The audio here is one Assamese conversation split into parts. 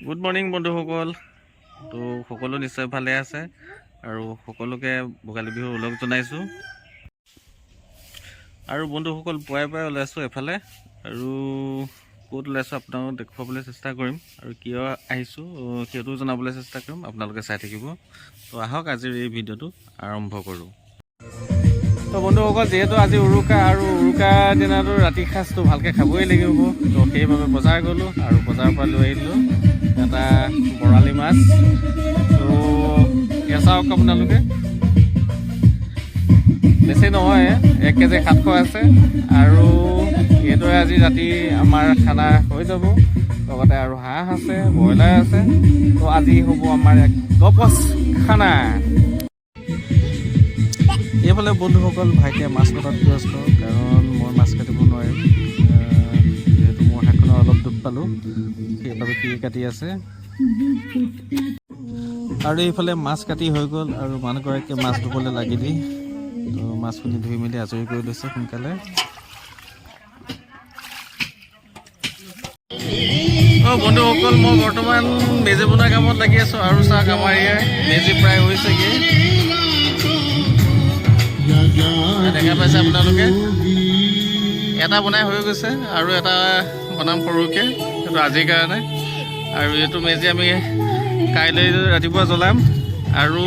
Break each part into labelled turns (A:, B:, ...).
A: গুড মৰ্ণিং বন্ধুসকল। তো সকলো নিশ্চয় ভালে আছে আৰু সকলোকে ভোগালী বিহুৰ ওলগ জনাইছোঁ। আৰু বন্ধুসকল পুৱাই পুৱাই ওলাইছোঁ এফালে আৰু ক'ত ওলাইছোঁ আপোনালোকক দেখুৱাবলৈ চেষ্টা কৰিম আৰু কিয় আহিছোঁ আহ, সেইটোও জনাবলৈ চেষ্টা কৰিম আপোনালোকে চাই থাকিব। তো আহক আজিৰ এই ভিডিঅ'টো আৰম্ভ কৰোঁ। তো বন্ধুসকল যিহেতু আজি উৰুকা আৰু উৰুকা দিনাটো ৰাতি সাঁজটো ভালকৈ খাবই লাগিব তো সেইবাবে বজাৰ গ'লোঁ আৰু বজাৰৰ পৰা লৈ আহিলোঁ। এটা বৰালি মাছ। তো এয়া চাওক আপোনালোকে। বেছি নহয়, এক কেজি সাতশ আছে। আৰু এইদৰে আজি ৰাতি আমাৰ খানা হৈ যাব। লগতে আৰু হাঁহ আছে, ব্ৰইলাৰ আছে। তো আজি হ'ব আমাৰ এক গপচ খানা। এইফালে বন্ধুসকল, ভাইটিয়ে মাছ কটাত ব্যস্ত, কাৰণ মই মাছ কাটিব নোৱাৰিম। অলপ দুখ পালোঁ। সেইবাবে সি কাটি আছে? আৰু এইফালে মাছ কাটি হৈ গ'ল আৰু মানুহগৰাকীয়ে মাছ ধুবলৈ লাগিলি তো মাছখিনি ধুই মেলি আজৰি কৰি লৈছে সোনকালে। অঁ বন্ধুসকল মই বৰ্তমান মেজি বনোৱা কামত লাগি আছোঁ আৰু চাওক আমাৰ ইয়াৰ মেজি প্ৰায় হৈছেগৈ। দেখা পাইছে আপোনালোকে? এটা বনাই হৈ গৈছে আৰু এটা বনাম সৰুকৈ সেইটো আজিৰ কাৰণে। আৰু এইটো মেজি আমি কাইলৈ ৰাতিপুৱা জ্বলাম। আৰু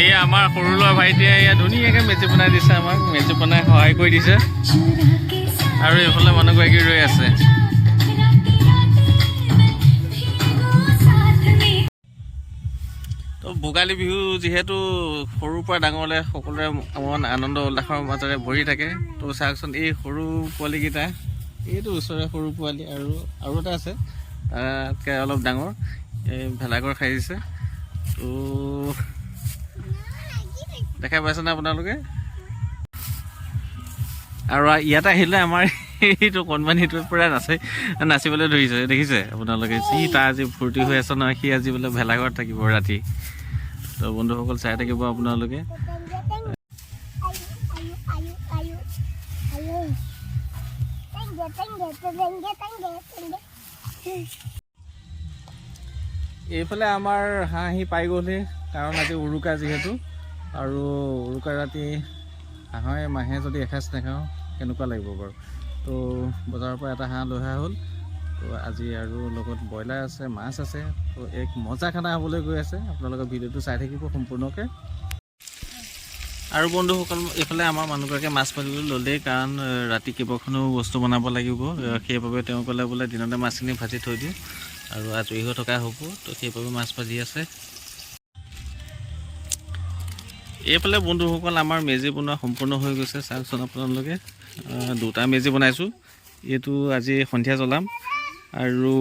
A: এই আমাৰ সৰু ল'ৰা ভাইটিয়ে এয়া ধুনীয়াকৈ মেজি বনাই দিছে আমাক। মেজি বনাই সহায় কৰি দিছে। আৰু এইফালে মানুহগৰাকী ৰৈ আছে। তো ভোগালী বিহু যিহেতু সৰুৰ পৰা ডাঙৰলৈ সকলোৰে মন আনন্দ উল্লাসৰ মাজেৰে ভৰি থাকে তো চাওকচোন এই সৰু পোৱালিকেইটা এইটো ওচৰৰে সৰু পোৱালি আৰু আৰু এটা আছে। তাতকৈ অলপ ডাঙৰ। এই ভেলাঘৰ সাজিছে তো দেখা পাইছেনে আপোনালোকে? আৰু ইয়াত আহিলে আমাৰ এইটো কণমানিটোৰ পৰা নাচে, নাচিবলৈ ধৰিছে, দেখিছে আপোনালোকে। সি তাৰ আজি ফূৰ্তি হৈ আছে নহয় সি আজি বোলে ভেলাঘৰত থাকিব ৰাতি। তো বন্ধুসকল চাই থাকিব আপোনালোকে। এইফালে আমাৰ হাঁহ পাই গ'লহি কাৰণ আজি উৰুকা যিহেতু। আৰু উৰুকা ৰাতি হাঁহে মাহে যদি এসাঁজ নাখাওঁ কেনেকুৱা লাগিব বাৰু? তো বজাৰৰ পৰা এটা হাঁহ লৈ অহা হ'ল। তো আজি আৰু লগত ব্ৰইলাৰ আছে মাছ আছে। তো এক মজা খানা হ'বলৈ গৈ আছে। আপোনালোকে ভিডিঅ'টো চাই থাকিব সম্পূৰ্ণকৈ। আৰু বন্ধুসকল এইফালে আমাৰ মানুহগৰাকীয়ে মাছ মাৰিবলৈ ল'লেই কাৰণ ৰাতি কেইবাখনো বস্তু বনাব লাগিব। সেইবাবে তেওঁ ক'লে বোলে দিনতে মাছখিনি ভাজি থৈ দিওঁ আৰু আজৰি হৈ থকা হ'ব। তো সেইবাবে মাছ ভাজি আছে। এইফালে বন্ধুসকল আমাৰ মেজি বনোৱা সম্পূৰ্ণ হৈ গৈছে। চাওকচোন আপোনালোকে দুটা মেজি বনাইছোঁ। এইটো আজি সন্ধিয়া জ্বলাম আৰু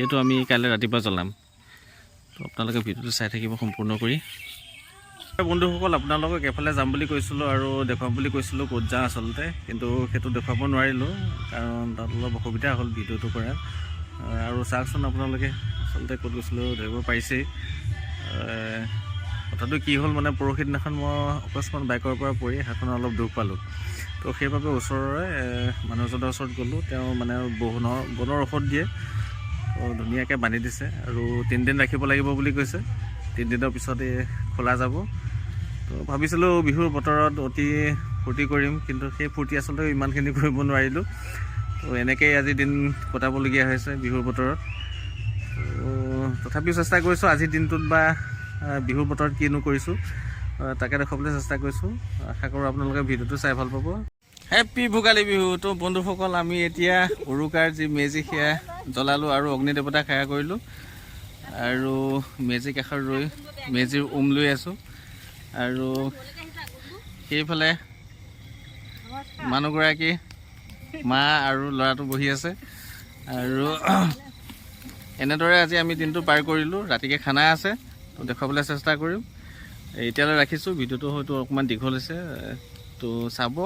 A: এইটো আমি কাইলৈ ৰাতিপুৱা জ্বলাম। তো আপোনালোকে ভিডিঅ'টো চাই থাকিব সম্পূৰ্ণ কৰি। বন্ধুসকল আপোনালোকক এফালে যাম বুলি কৈছিলোঁ আৰু দেখুৱাম বুলি কৈছিলোঁ ক'ত যাওঁ আচলতে কিন্তু সেইটো দেখুৱাব নোৱাৰিলোঁ কাৰণ তাত অলপ অসুবিধা হ'ল ভিডিঅ'টো আহ, আৰু চাওকচোন আপোনালোকে আচলতে ক'ত গৈছিলোঁ ধৰিব পাৰিছেই। কথাটো কি হ'ল মানে পৰহি দিনাখন মই অকস্মাত বাইকৰ পৰা পৰি হাতখনত অলপ দুখ পালোঁ। তো সেইবাবে ওচৰৰে এহ, মানুহ এজনৰ ওচৰত গ'লোঁ তেওঁ মানে বনৰ বনৰ ঔষধ দিয়ে। ধুনীয়াকৈ বান্ধি দিছে আৰু তিনিদিন ৰাখিব লাগিব বুলি কৈছে। তিনিদিনৰ পিছত খোলা যাব। ভাবিছিলোঁ বিহুৰ বতৰত অতি ফূৰ্তি কৰিম কিন্তু সেই ফূৰ্তি আচলতে ইমানখিনি কৰিব নোৱাৰিলোঁ। তো এনেকেই আজি দিন কটাবলগীয়া হৈছে বিহুৰ বতৰত। তথাপিও চেষ্টা কৰিছোঁ আজিৰ দিনটোত বা বিহুৰ বতৰত কিনো কৰিছোঁ তাকে দেখুৱাবলৈ চেষ্টা কৰিছোঁ। আশা কৰোঁ আপোনালোকে ভিডিঅ'টো চাই ভাল পাব। হেপ্পী ভোগালী বিহু। তো বন্ধুসকল আমি এতিয়া উৰুকাৰ যি মেজি সেয়া জ্বলালোঁ আৰু অগ্নি দেৱতাক সেৱা কৰিলোঁ। আৰু মেজি কাষত ৰৈ মেজিৰ উম লৈ আছোঁ। আৰু সেইফালে মানুহগৰাকী, মা আৰু ল'ৰাটো বহি আছে। আৰু এনেদৰে আজি আমি দিনটো পাৰ কৰিলোঁ। ৰাতিকৈ খানা আছে, তো দেখুৱাবলৈ চেষ্টা কৰিম। এতিয়ালৈ ৰাখিছোঁ। ভিডিঅ'টো হয়তো অকণমান দীঘল হৈছে, তো চাব।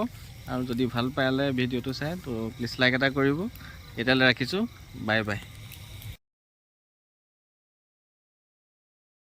A: আৰু যদি ভালো পালে ভিডিঅ'টো চাই, তো প্লিজ লাইক এটা কৰিব। এতিয়ালৈ ৰাখিছোঁ। Bye bye.